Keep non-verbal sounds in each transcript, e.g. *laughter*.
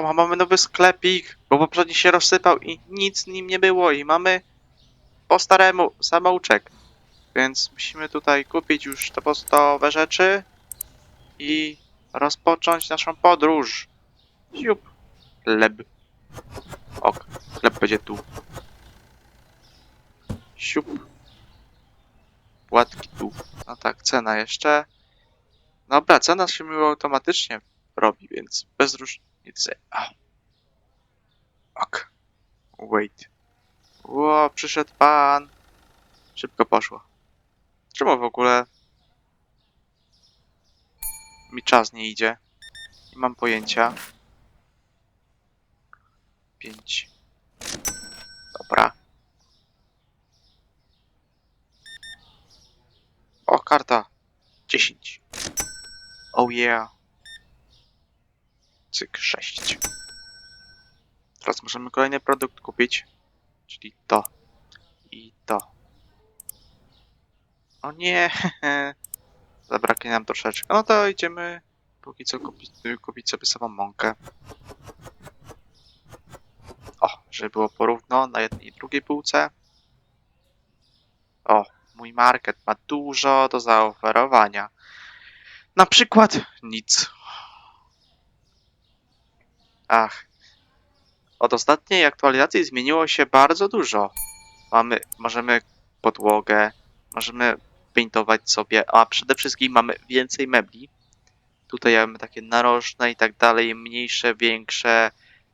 O, mamy nowy sklepik, bo poprzedni się rozsypał i nic w nim nie było i mamy po staremu samouczek. Więc musimy tutaj kupić już te podstawowe rzeczy i rozpocząć naszą podróż. Ziup. Chleb. Ok, chleb będzie tu. Siup. Płatki tu. No tak, cena jeszcze. Dobra, cena się mi automatycznie robi, więc bez różnicy. O. Ok. Wait. Ło, przyszedł pan. Szybko poszło. Czemu w ogóle mi czas nie idzie? Nie mam pojęcia. Pięć. Dobra. O, karta. Dziesięć. Oh yeah. Cyk, sześć. Teraz możemy kolejny produkt kupić. Czyli to. I to. O nie, *laughs* zabraknie nam troszeczkę. No to idziemy póki co kupić, kupić sobie samą mąkę. O, żeby było porówno na jednej i drugiej półce. O, mój market ma dużo do zaoferowania. Na przykład nic. Ach. Od ostatniej aktualizacji zmieniło się bardzo dużo. Mamy, możemy podłogę, możemy paintować sobie, a przede wszystkim mamy więcej mebli. Tutaj mamy takie narożne i tak dalej, mniejsze, większe,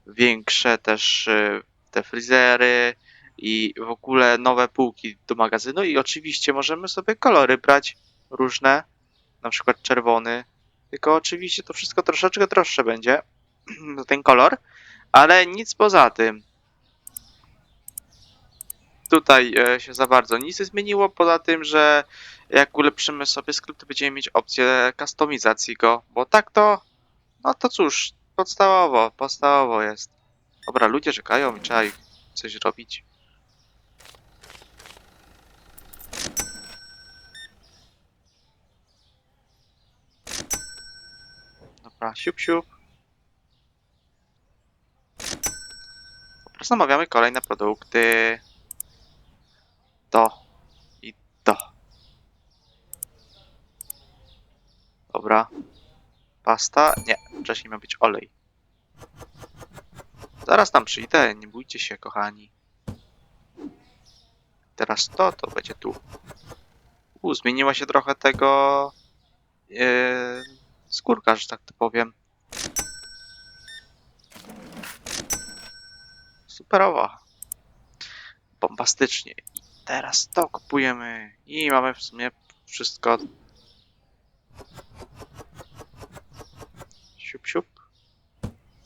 większe też y, te frizery i w ogóle nowe półki do magazynu i oczywiście możemy sobie kolory brać różne, na przykład czerwony, tylko oczywiście to wszystko troszeczkę droższe będzie, *clears throat* ten kolor, ale nic poza tym. Tutaj e, się za bardzo nic nie zmieniło, poza tym, że jak ulepszymy sobie skrypt, to będziemy mieć opcję kustomizacji go, bo tak to, no to cóż, podstawowo, podstawowo jest. Dobra, ludzie czekają i trzeba ich coś robić. Dobra, siup, siup. Zamawiamy kolejne produkty. To i to. Dobra. Pasta? Nie, wcześniej miał być olej. Zaraz tam przyjdę, nie bójcie się, kochani. Teraz to, to będzie tu. U, zmieniła się trochę tego... Yy, skórka, że tak to powiem. Superowa. Bombastycznie. I teraz to kupujemy. I mamy w sumie wszystko. Siup, siup.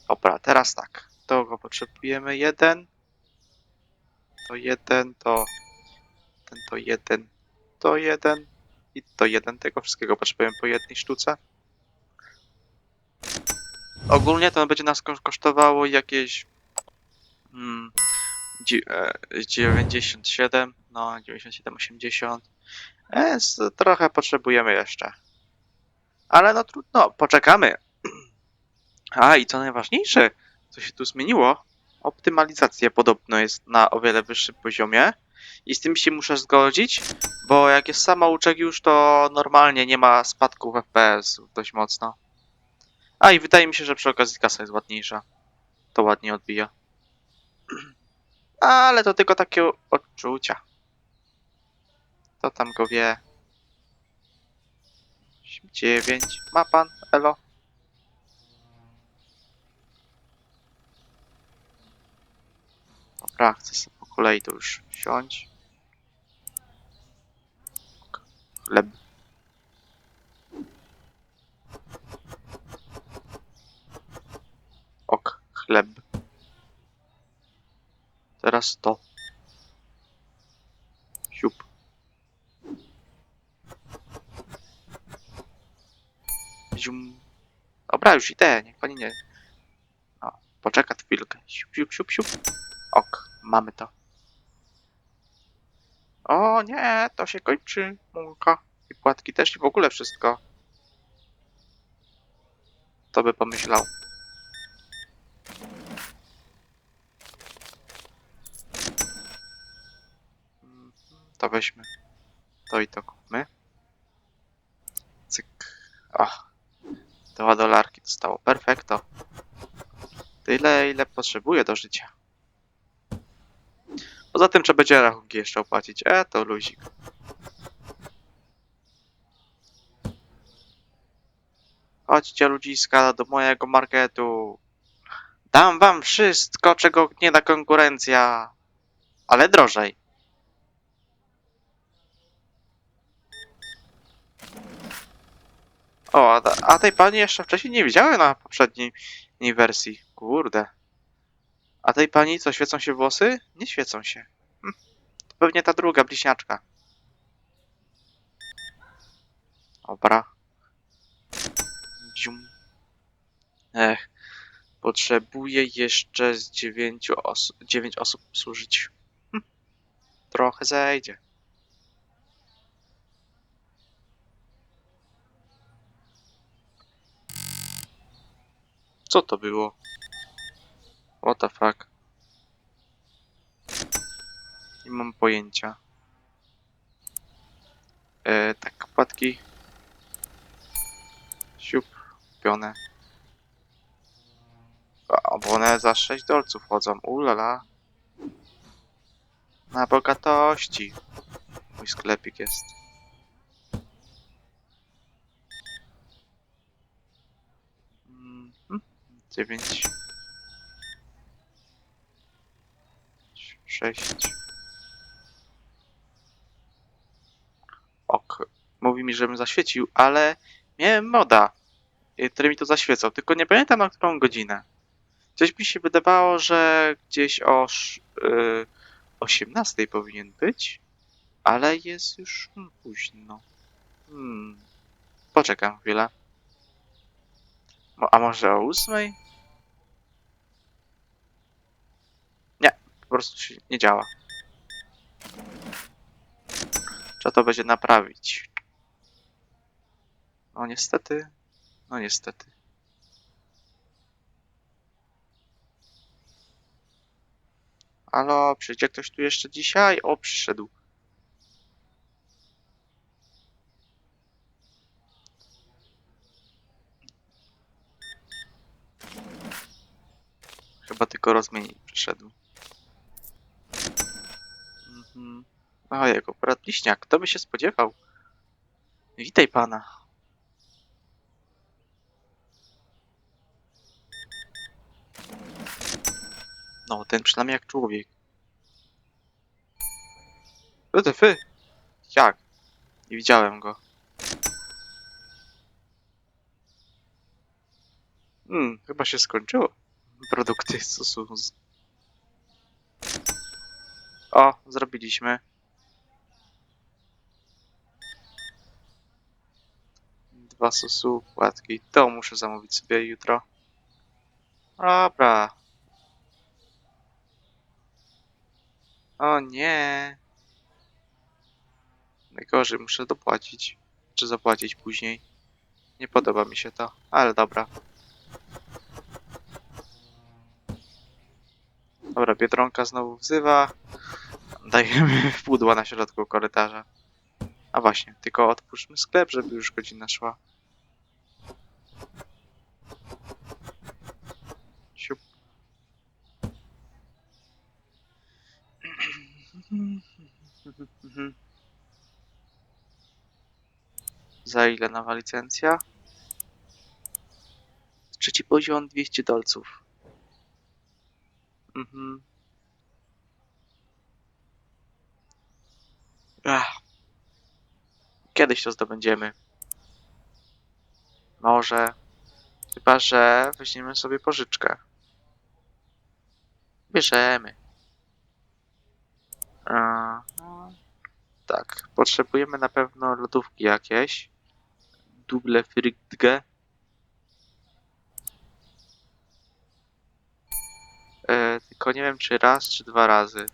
Dobra, teraz tak. Tego potrzebujemy jeden. To jeden, to... Ten to jeden. To jeden. I to jeden. Tego wszystkiego potrzebujemy po jednej sztuce. Ogólnie to będzie nas ko- kosztowało jakieś... Mm, dzie- e, 97, no 97, 80. Więc trochę potrzebujemy jeszcze. Ale no trudno, poczekamy. *clears throat* A i co najważniejsze, co się tu zmieniło, optymalizacja podobno jest na o wiele wyższym poziomie i z tym się muszę zgodzić, bo jak jest samouczek już, to normalnie nie ma spadków FPS dość mocno. A i wydaje mi się, że przy okazji kasa jest ładniejsza. To ładnie odbija. Ale to tylko takie odczucia. To tam go wie. 9. Ma pan, Elo? Dobra, chcę sobie po kolei to już wsiąść. Chleb. Ok, chleb. Teraz to. Siup. Zium. Dobra, już idę, niech pani nie... O, poczeka chwilkę. Siup, siup, siup, siup. Ok, mamy to. O nie, to się kończy. Mulka. I płatki też i w ogóle wszystko. To by pomyślał. To weźmy. To i to kupmy. Cyk. O. Dwa dolarki dostało. Perfekto. Tyle, ile potrzebuję do życia. Poza tym trzeba będzie rachunki jeszcze opłacić. E, to luzik. Chodźcie ludziska do mojego marketu. Dam wam wszystko, czego nie da konkurencja. Ale drożej. O, a, a tej pani jeszcze wcześniej nie widziałem na poprzedniej wersji. Kurde. A tej pani co, świecą się włosy? Nie świecą się. Hm. To pewnie ta druga bliźniaczka. Dobra. Dzium. Ech. Potrzebuję jeszcze z dziewięciu osób, dziewięć osób służyć. Hm. Trochę zejdzie. Co to było? What the fuck? Nie mam pojęcia. E, tak, płatki. Siup, kupione. A, bo one za 6 dolców chodzą. Ulala. Na bogatości. Mój sklepik jest. Mhm. Dziewięć. Sześć. Ok. Mówi mi, żebym zaświecił, ale miałem moda, y, który mi to zaświecał, tylko nie pamiętam na którą godzinę. Coś mi się wydawało, że gdzieś o sz- y, 18 powinien być, ale jest już hmm, późno. Hmm. Poczekam chwilę. A może o 8? Nie, po prostu się nie działa. Trzeba to będzie naprawić. No niestety. No niestety. Halo, przyjdzie ktoś tu jeszcze dzisiaj? O, przyszedł. Chyba tylko rozmienić przyszedł. O, jego brat kto by się spodziewał? Witaj pana. No, ten przynajmniej jak człowiek. WTF? Jak? Nie widziałem go. Hmm, chyba się skończyło. Produkty z. O, zrobiliśmy. Dwa susu, płatki. To muszę zamówić sobie jutro. Dobra. O nie. Najgorzej, muszę dopłacić. Czy zapłacić później. Nie podoba mi się to, ale dobra. Dobra, Biedronka znowu wzywa. Dajemy *laughs* pudła na środku korytarza. A właśnie, tylko otwórzmy sklep, żeby już godzina szła. Siup. *clears throat* Za ile nowa licencja? Trzeci poziom 200 dolców. Mhm. Ach. Kiedyś to zdobędziemy. Może. Chyba, że weźmiemy sobie pożyczkę. Bierzemy. A, no, tak, potrzebujemy na pewno lodówki jakieś. Double frigge. E, tylko nie wiem czy raz, czy dwa razy.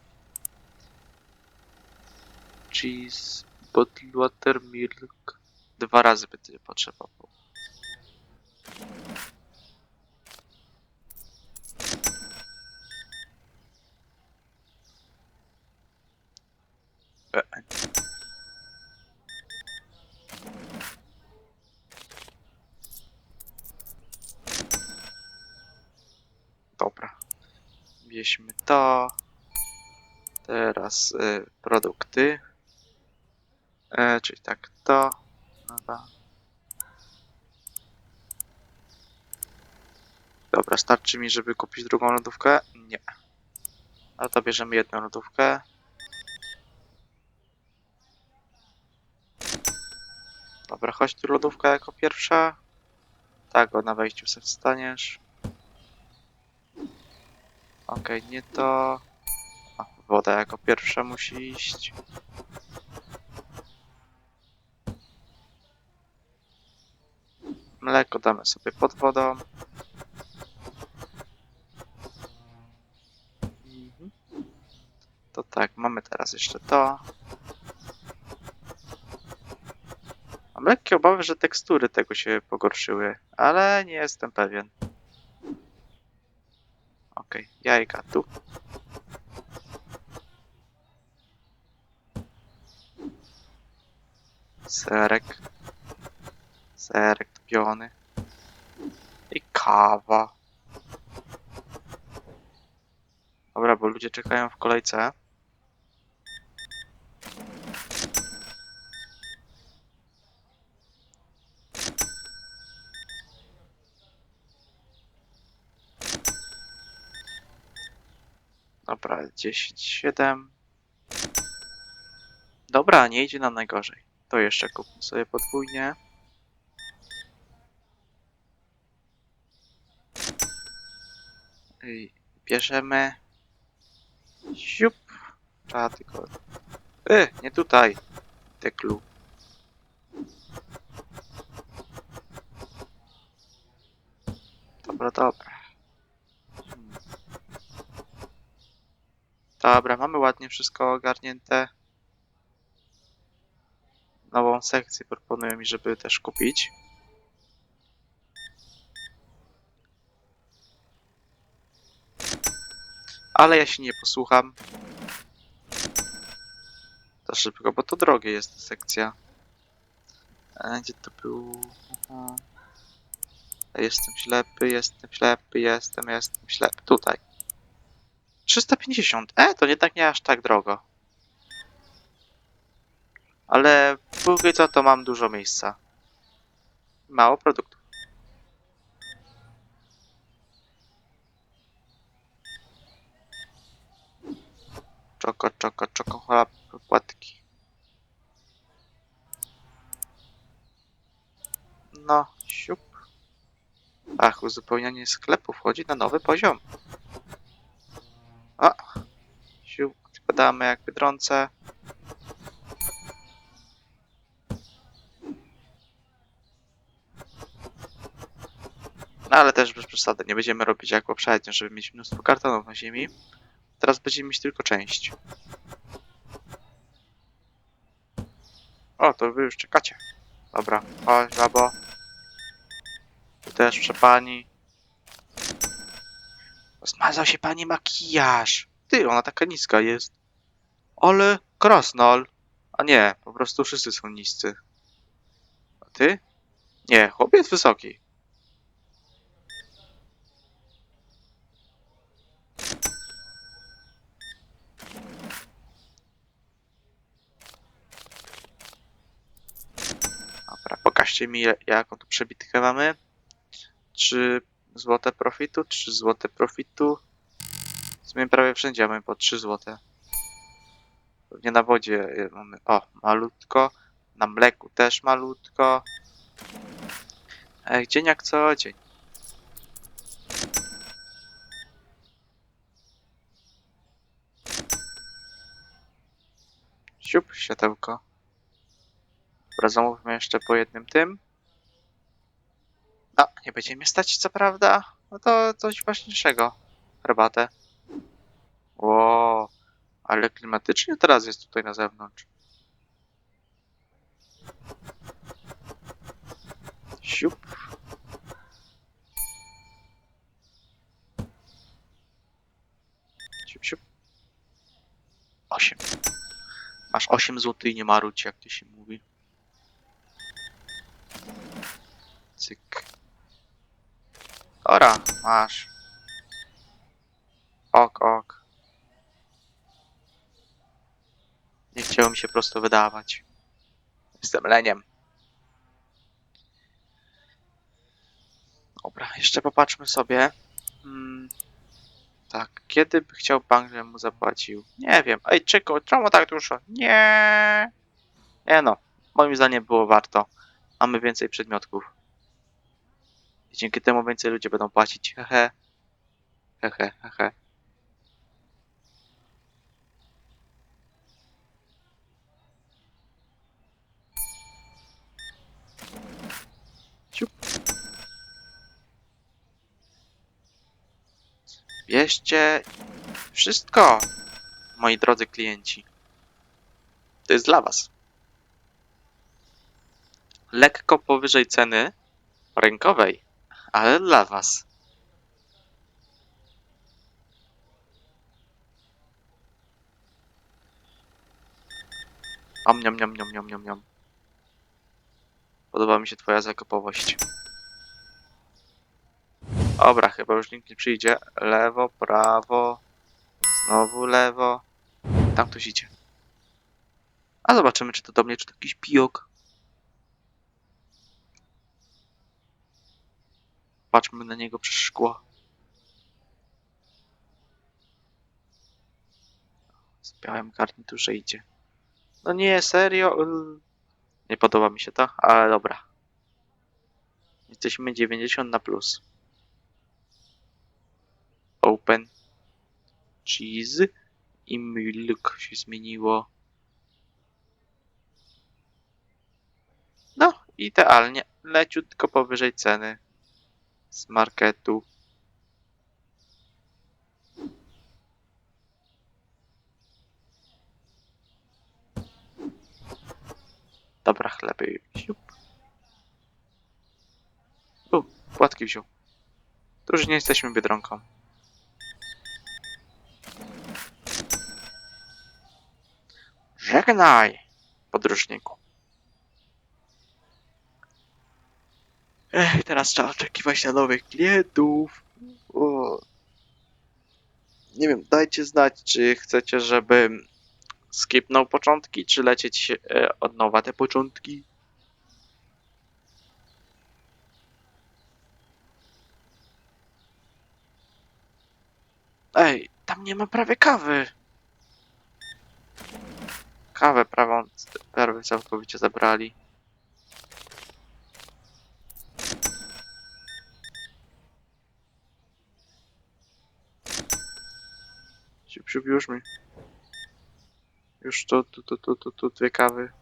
Cheese, bottled water, milk. Dwa razy będzie potrzebował. E, Wieźmy to. Teraz y, produkty. E, czyli tak, to. Dobra. Dobra, starczy mi, żeby kupić drugą lodówkę? Nie. A to bierzemy jedną lodówkę. Dobra, chodź tu lodówka jako pierwsza. Tak, o, na wejściu sobie wstaniesz. Okej, nie to. Woda jako pierwsza musi iść. Mleko damy sobie pod wodą. To tak, mamy teraz jeszcze to. Mam lekkie obawy, że tekstury tego się pogorszyły, ale nie jestem pewien. Okej, jajka tu. Serek. Serek topiony. I kawa. Dobra, bo ludzie czekają w kolejce. Dobra, 10, 7. Dobra, nie idzie nam najgorzej. To jeszcze kupmy sobie podwójnie. I bierzemy. Siup. Trzeba tylko. Y, nie tutaj. Teklu. Dobra, dobra. Hmm. Dobra, mamy ładnie wszystko ogarnięte. Nową sekcję proponuję mi, żeby też kupić. Ale ja się nie posłucham. Za szybko, bo to drogie jest ta sekcja. E, Gdzie to był? Aha. Jestem ślepy, jestem ślepy, jestem, jestem ślepy. Tutaj. 350. E, to jednak nie aż tak drogo. Ale póki co to mam dużo miejsca. Mało produktów. Czoko, czoko, czoko, płatki. No, siup. Ach, uzupełnianie sklepu wchodzi na nowy poziom. A, siup, składamy jak wydrące. Ale też bez przesady, nie będziemy robić jak poprzednio, żeby mieć mnóstwo kartonów na ziemi. Teraz będziemy mieć tylko część. O, to wy już czekacie. Dobra, chodź, babo. Tu też przepani. Zmazał się pani makijaż. Ty, ona taka niska jest. Ale krasnal. A nie, po prostu wszyscy są niscy. A ty? Nie, chłopiec wysoki. Dobra, pokażcie mi jaką tu przebitkę mamy. 3 złote profitu, 3 złote profitu. W sumie prawie wszędzie mamy po 3 złote. Pewnie na wodzie y, mamy, o, malutko. Na mleku też malutko. E, dzień jak co dzień. Siup, światełko. Dobra, zamówmy jeszcze po jednym tym. No, nie będzie mnie stać, co prawda. No to coś ważniejszego. Herbatę. Ło, ale klimatycznie teraz jest tutaj na zewnątrz. Siup. Siup, siup. Osiem. Masz 8 zł i nie marudź, jak to się mówi. Cyk. Ora, masz. ok, ok. Nie chciało mi się prosto wydawać. Jestem leniem. Dobra, jeszcze popatrzmy sobie. Hmm. Tak, kiedy by chciał bank, żebym mu zapłacił? Nie wiem. Ej, Czyku, czemu tak dużo? Nie. Nie no, moim zdaniem było warto. Mamy więcej przedmiotków. I dzięki temu więcej ludzie będą płacić. Hehe. Hehe, hehe. Bierzcie wszystko, moi drodzy klienci. To jest dla was. Lekko powyżej ceny rynkowej, ale dla was. Om, niam, niam, niam, niam, niam, niam. Podoba mi się twoja zakupowość. Dobra, chyba już nikt nie przyjdzie. Lewo, prawo, znowu lewo. Tam ktoś idzie. A zobaczymy, czy to do mnie, czy to jakiś pijok. Patrzmy na niego przez szkło. Z białym garniturze idzie. No nie, serio? Ul. Nie podoba mi się to, ale dobra. Jesteśmy 90 na plus. Open. Cheese. I milk się zmieniło. No, idealnie. Leciutko powyżej ceny z marketu. Dobra, chleby. U, płatki wziął. To już nie jesteśmy biedronką. Żegnaj, podróżniku. Ech, teraz trzeba oczekiwać na nowych klientów. O. Nie wiem, dajcie znać, czy chcecie, żebym skipnął początki, czy lecieć e, od nowa te początki. Ej, tam nie ma prawie kawy. Kawę prawą prawie całkowicie zabrali. Siup, już mi. Już tu, tu, tu, tu, tu, tu, dwie kawy.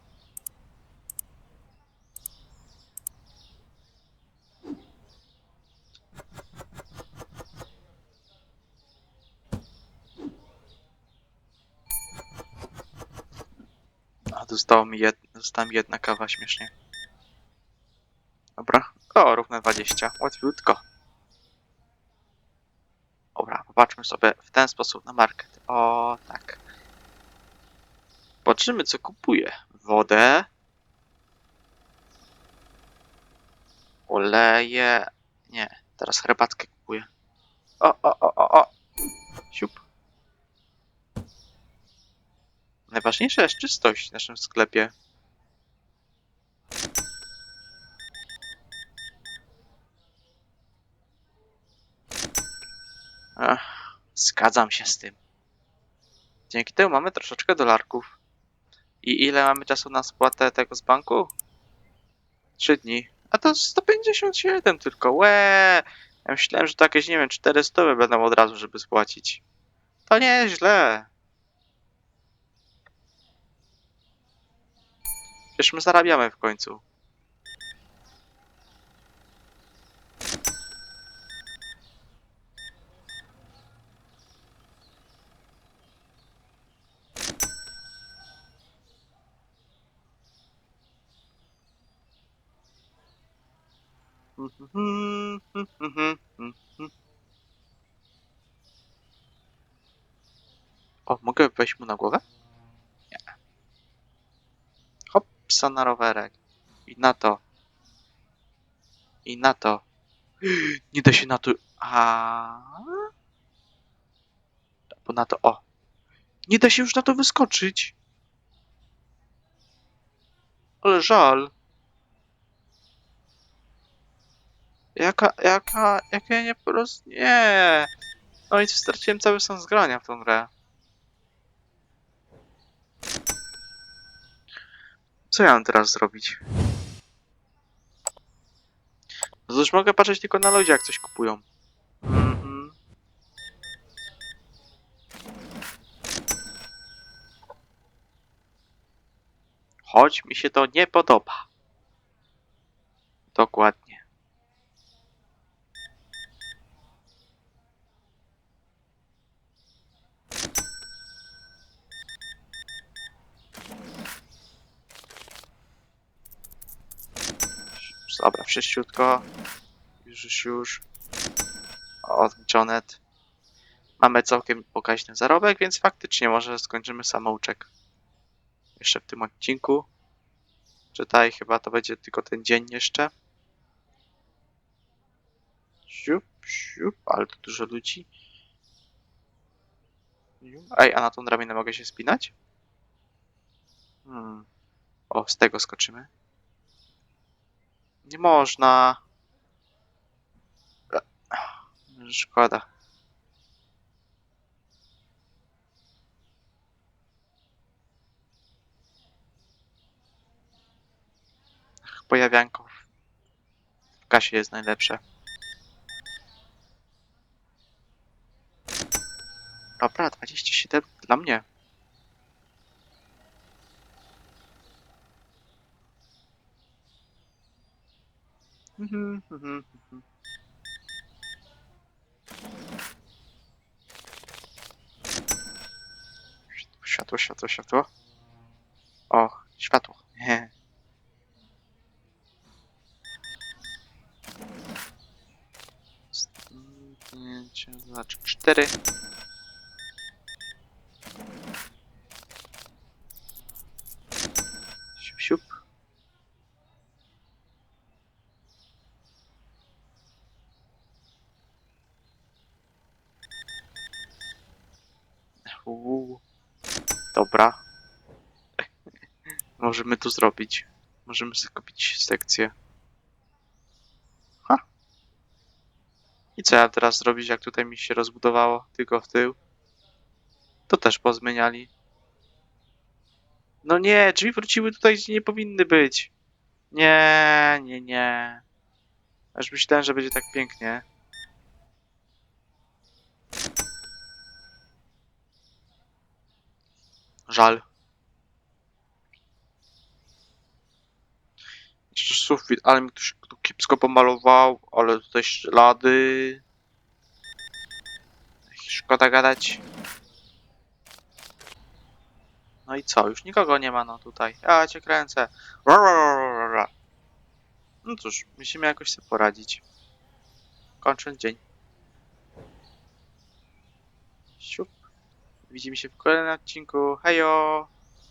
A zostało mi jed... została jedna kawa śmiesznie. Dobra. O, równe 20. Łatwiutko. Dobra, popatrzmy sobie w ten sposób na market. O, tak. Patrzymy, co kupuje. Wodę. Oleje. Nie, teraz herbatkę kupuję. O, o, o, o, o. Siup. Najważniejsza jest czystość w naszym sklepie. Ech, zgadzam się z tym. Dzięki temu mamy troszeczkę dolarków. I ile mamy czasu na spłatę tego z banku? Trzy dni. A to 157 tylko. Łe! Ja myślałem, że to jakieś, nie wiem, 400 będą od razu, żeby spłacić. To nieźle. Przecież my zarabiamy w końcu. O, mogę wejść mu na głowę? Nie. Hopsa na rowerek. I na to. I na to. *gasps* Nie da się na to. A. Bo na to, o. Nie da się już na to wyskoczyć. Ale żal. Jaka, jaka, jaka nie po prostu, nie. No i straciłem cały sens grania w tą grę. Co ja mam teraz zrobić? No już mogę patrzeć tylko na ludzi, jak coś kupują. Mhm. Choć mi się to nie podoba. Dokładnie. Dobra, wszyściutko. Już, już, już. Odliczonet. Mamy całkiem pokaźny zarobek, więc faktycznie może skończymy samouczek. Jeszcze w tym odcinku. Czytaj, chyba to będzie tylko ten dzień jeszcze. Siup, siup, ale tu dużo ludzi. Ej, a na tą drabinę mogę się spinać? Hmm. O, z tego skoczymy. Nie można. Szkoda. Ach, Pojawianko w kasie jest najlepsze. Dobra, 27 dla mnie. Mhm, mhm, mhm. Światło, światło, światło. O, światło. Nie. *laughs* Zdjęcie, znaczy cztery. Siup, siup. Uuu. Dobra. Możemy to zrobić. Możemy sobie kupić sekcję. Ha. I co ja teraz zrobić, jak tutaj mi się rozbudowało? Tylko w tył. To też pozmieniali. No nie, drzwi wróciły tutaj, gdzie nie powinny być. Nie, nie, nie. Aż myślałem, że będzie tak pięknie. Żal. Sufit, ale mi ktoś tu kiepsko pomalował, ale tutaj ślady. Szkoda gadać. No i co? Już nikogo nie ma, no tutaj. Ja cię kręcę. No cóż, musimy jakoś sobie poradzić. Kończę dzień. Siup. Widzimy się w kolejnym odcinku. Hejo!